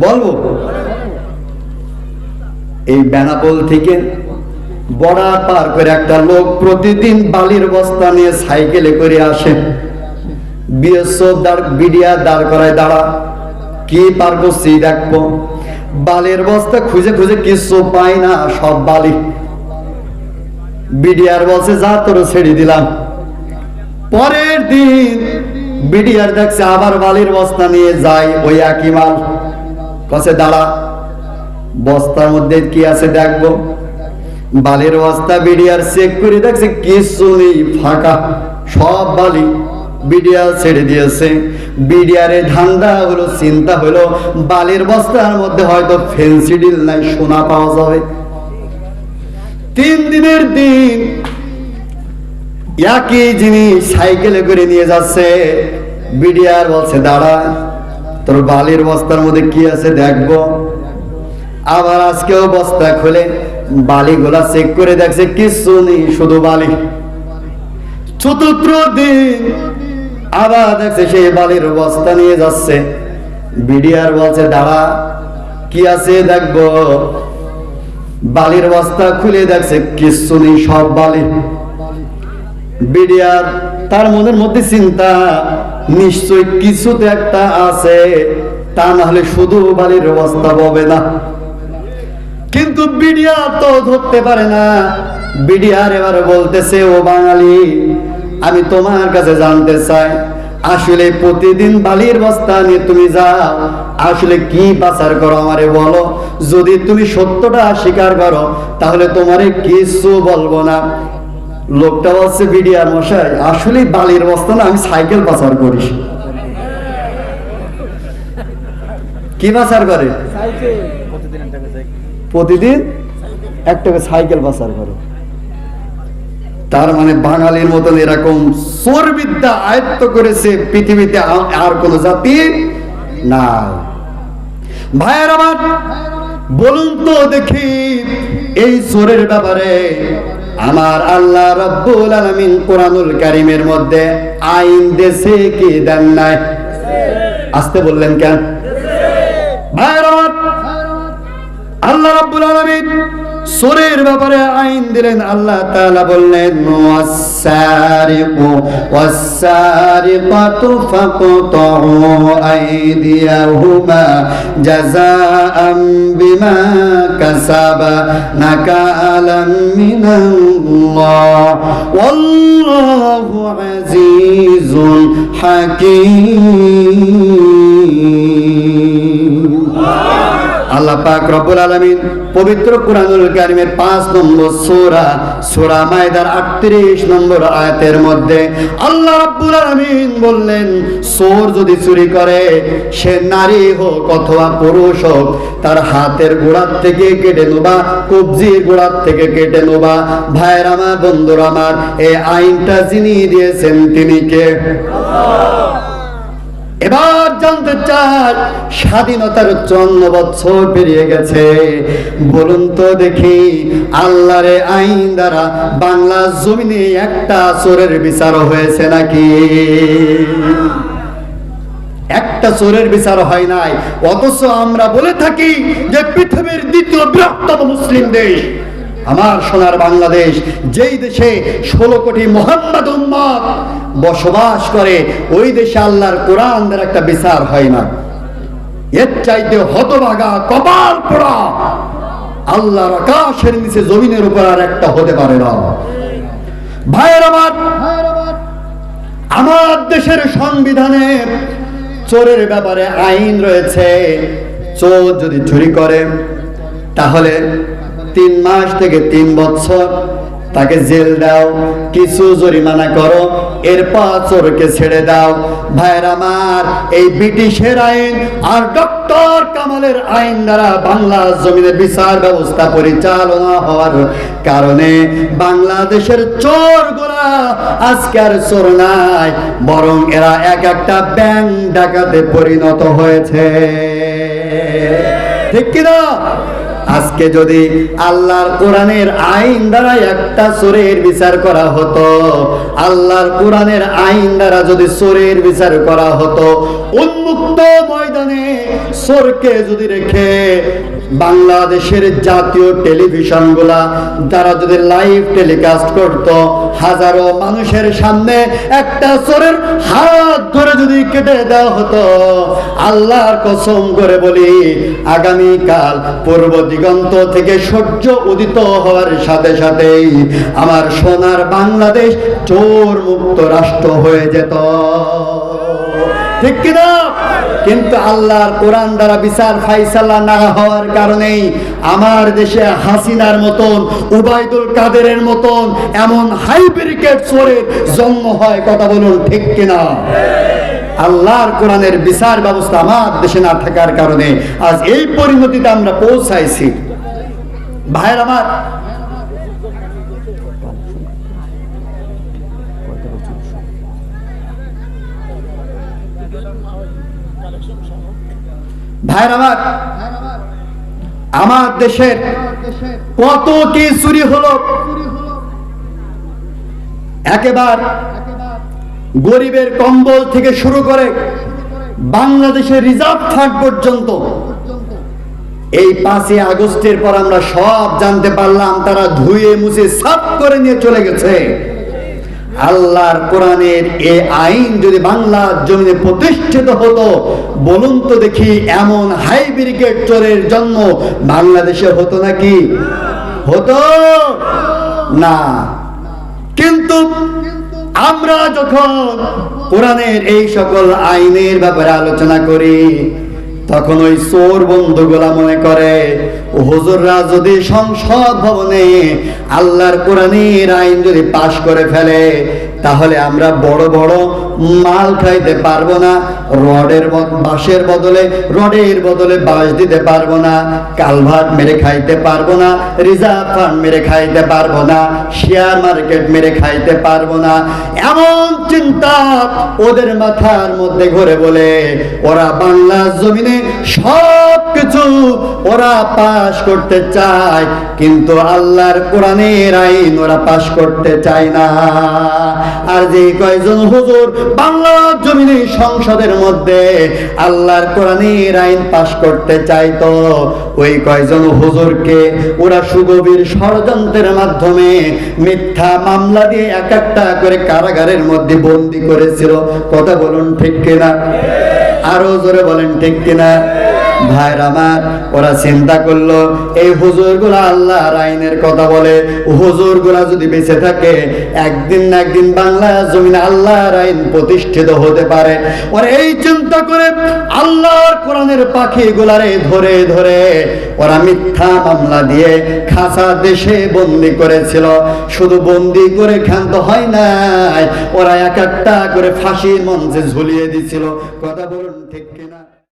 বলব? এই বেনাপোল থেকে বর্ডার পার করে একটা লোক প্রতিদিন বালির বস্তা নিয়ে সাইকেলে করে আসে। বিএসএফ দাঁড় বিডিয়া দাঁড় করায় দাঁড়া। কি পার করছি দেখব? বালির বস্তা খুঁজে খুঁজে কিছু পাই না, সব বালি। বিডিআর বলছে যা তোর ছেড়ে দিলাম। পরের দিন বিডিআর দেখছে আবার বালির বস্তা নিয়ে যায় ওই একই মাল। কসে দাঁড়া। বস্তার মধ্যে কি আছে দেখব? বালির বস্তা, বিডিআর চেক করে দেখছে কিছু নেই, ফাঁকা। সব বালি বিডিআর ছেড়ে দিয়েছে। বিডিআরে ধান্দা হলো, চিন্তা হলো, বালির বস্তার মধ্যে হয়তো ফেন্সিডিল নাই, সোনা পাওয়া যাবে। তিন দিনের দিন একই জিনিস সাইকেলে করে নিয়ে যাচ্ছে। বিডিআর বলছে, দাঁড়া তোর বালির বস্তার মধ্যে কি আছে দেখব? আবার আজকেও বস্তা খুলে বালিগুলা চেক করে দেখছে কিছু নেই, শুধু বালি। চতুর্থ দিন আবার দেখছে সেই বালির বস্তা নিয়ে যাচ্ছে। বিডিআর বলছে, দাঁড়া, কি আছে দেখব? বালির বস্তা খুলে দেখছে কিছু নেই, সব বালি। বিডিআর তার মনের মধ্যে চিন্তা নিশ্চয় কিছুতে একটা আছে, তা না হলে শুধু বালির বস্তা পাবে না। কিন্তু বিডিআর তো ধরতে পারে না। বিডিআর এবার বলতেছে, ও বাঙালি, আমি তোমার কাছে জানতে চাই, আসলে প্রতিদিন বালির বস্তা নিয়ে তুমি যাও, আসলে কি পাচার করো আমারে বলো। যদি তুমি সত্যটা স্বীকার করো, তাহলে তোমারে কিছু বলব না। লোকটা বলছে বিডিআর মশাই। আসলে বালির বস্তা না, আমি সাইকেল পাচার করি। কি পাচার করে? প্রতিদিন একটা সাইকেল পাচার করে। তার মানে বাঙালির মতন এরকম চোর বিদ্যা আয়ত্ত করেছে পৃথিবীতে আর কোন জাতি না ভাইয়ের আমার বলুন তো দেখি, এই চোরের ব্যাপারে আমার আল্লাহ রব্বুল আলমিন কোরআনুল কারিমের মধ্যে আইন দেশে কি দেন নাই? আসতে বললেন কেন? আল্লাহ রব্বুল আলামিন সুরের ব্যাপারে আইন দিলেন, আল্লাহ তাআলা বললেন, ওয়াস-সারিকু, ওয়াস-সারিকাতু ফাকতাউ আইদিয়াহুমা জাযাআম বিমা কাসাবা নাকালাম মিনাল্লাহ। ওয়াল্লাহু আজিজুন আল্লাহ পাক রব্বুল আলামিন পবিত্র কুরআনুল কারীমের 5 নম্বর সূরা সূরা মায়দার 38 নম্বর আয়াতের মধ্যে আল্লাহ রাব্বুল আলামিন বললেন, চোর যদি চুরি করে, সে নারী হোক অথবা পুরুষ হোক, তার হাতের গোড়ার থেকে কেটে নেবা, কবজির গোড়ার থেকে কেটে নেবা। ভাইয়ের আমার, বন্ধুর আমার, এই আইনটা যিনি দিয়েছেন তিনি কে? এবার জানতে চাই, স্বাধীনতার চন্ন বছর পেরিয়ে গেছে। বলুন তো দেখি, আল্লাহরে আইন দ্বারা বাংলা জমিনে একটা চোরের বিচার হয়েছে নাকি? একটা চোরের বিচার হয় নাই। অথচ আমরা বলে থাকি যে পৃথিবীর দ্বিতীয় বৃহত্তম মুসলিম দেশ। আমার সোনার বাংলাদেশ, যেই দেশে ষোলো কোটি মোহাম্মদ উম্মত বসবাস করে, ওই দেশে আল্লাহর কোরআন দ্বারা একটা বিচার হয় না। এর চাইতে হতভাগা কপাল পোড়া আল্লাহর আকাশের নিচে জমিনের উপর আর একটা হতে পারে না। ভাইয়ের আমার আমার দেশের সংবিধানে চোরের ব্যাপারে আইন রয়েছে, চোর যদি চুরি করে, তাহলে তিন মাস থেকে তিন বছর তাকে জেল দাও, কিছু জরিমানা করো এরপর চোরকে ছেড়ে দাও। ভাইয়ের আমার, এই ব্রিটিশের আইন আর ডক্টর কামালের আইন দ্বারা বাংলা জমিনে বিচার ব্যবস্থা পরিচালনা হওয়ার কারণে বাংলাদেশের চোর গোলা আজকে আর চোর নাই, বরং এরা এক একটা ব্যাংক ডাকাতে পরিণত হয়েছে। ঠিক কিনা? আজকে যদি আল্লাহর কোরআনের আইন দ্বারা একটা চোরের বিচার করা হতো, আল্লাহর কোরআনের আইন দ্বারা যদি চোরের বিচার করা হতো, উন্মুক্ত ময়দানে চোরকে যদি রেখে বাংলাদেশের জাতীয় টেলিভিশনগুলা তারা যদি লাইভ টেলিকাস্ট করত, হাজারো মানুষের সামনে একটা চোরের হাত ধরে যদি কেটে দেওয়া হতো। আল্লাহর কসম করে বলি, আগামীকাল পূর্ব দিগন্ত থেকে সূর্য উদিত হওয়ার সাথে সাথেই আমার সোনার বাংলাদেশ চোর মুক্ত রাষ্ট্র হয়ে যেত। ঠিক কিনা? কিন্তু আল্লাহর কোরআন দ্বারা বিচার ফাইসাল্লা না হওয়ার কারণেই আমার দেশে হাসিনার মতন উবাইদুল কাদেরের মতন এমন হাই ব্রিকেট চোরের জন্ম হয়, কথা বলুন ঠিক কিনা? আল্লাহর কোরআনের বিচার ব্যবস্থা আমার দেশে না থাকার কারণে আজ এই পরিণতিতে আমরা পৌঁছাইছি। ভাইয়ের আমার ভাইয়ের আমার আমার দেশের কত কি চুরি হলো? একেবার গরিবের কম্বল থেকে শুরু করে বাংলাদেশের রিজার্ভ ফান্ড পর্যন্ত এই পাঁচই আগস্টের পর আমরা সব জানতে পারলাম, তারা ধুয়ে মুছে সাফ করে নিয়ে চলে গেছে। আল্লাহর কোরআনের এ আইন যদি বাংলা জমিনে প্রতিষ্ঠিত হতো, বলুন তো দেখি এমন হাই ব্রিগেড চোরের জন্ম বাংলাদেশে হতো নাকি? হতো? না। কিন্তু আমরা যখন কোরআনের এই সকল আইনের ব্যাপারে আলোচনা করি তখন ওই চোর বন্ধুগুলা মনে করে হুজুররা যদি সংসদ ভবনে আল্লাহর কোরআনের আইন যদি পাশ করে ফেলে তাহলে আমরা বড় বড় মাল খাইতে পারব না, রডের বাঁশের বদলে, রডের বদলে বাঁশ দিতে পারব না কালভার্ট মেরে খাইতে পারব না, রিজার্ভ ফান্ড মেরে খাইতে পারব না, শেয়ার মার্কেট মেরে খাইতে পারব না। এমন চিন্তা ওদের মাথার মধ্যে ঘুরে বলে, ওরা বাংলা জমিনে সব কিছু ওরা পাশ করতে চায়, কিন্তু আল্লাহর কোরআনের আইন ওরা পাশ করতে চায় না। আর যে কয়জন হুজুর বাংলা জমিনে সংসদের মধ্যে আল্লাহর কোরআনের আইন পাশ করতে চাইতো ওই কয়জন হুজুরকে ওরা সুগভীর ষড়যন্ত্রের মাধ্যমে মিথ্যা মামলা দিয়ে এক একটা করে কারাগারের মধ্যে বন্দি করেছিল। কথা বলুন ঠিক কিনা? আরও জোরে বলেন ঠিক কিনা? ভাইর আমার, ওরা চিন্তা করল, এই হুজুরগুলা আল্লাহর আইনের কথা বলে হুজুরগুলা যদি বেঁচে থাকে, একদিন না একদিন বাংলা জমিনে আইন প্রতিষ্ঠিত হতে পারে। ওরা এই চিন্তা করে আল্লাহর কোরআনের ধরে ধরে ওরা মিথ্যা মামলা দিয়ে দেশে বন্দি করেছিল। শুধু বন্দি করে ক্ষান্ত হয় নাই, ওরা এক একটা করে ফাঁসির মঞ্চে ঝুলিয়ে দিছিল। কথা কিনা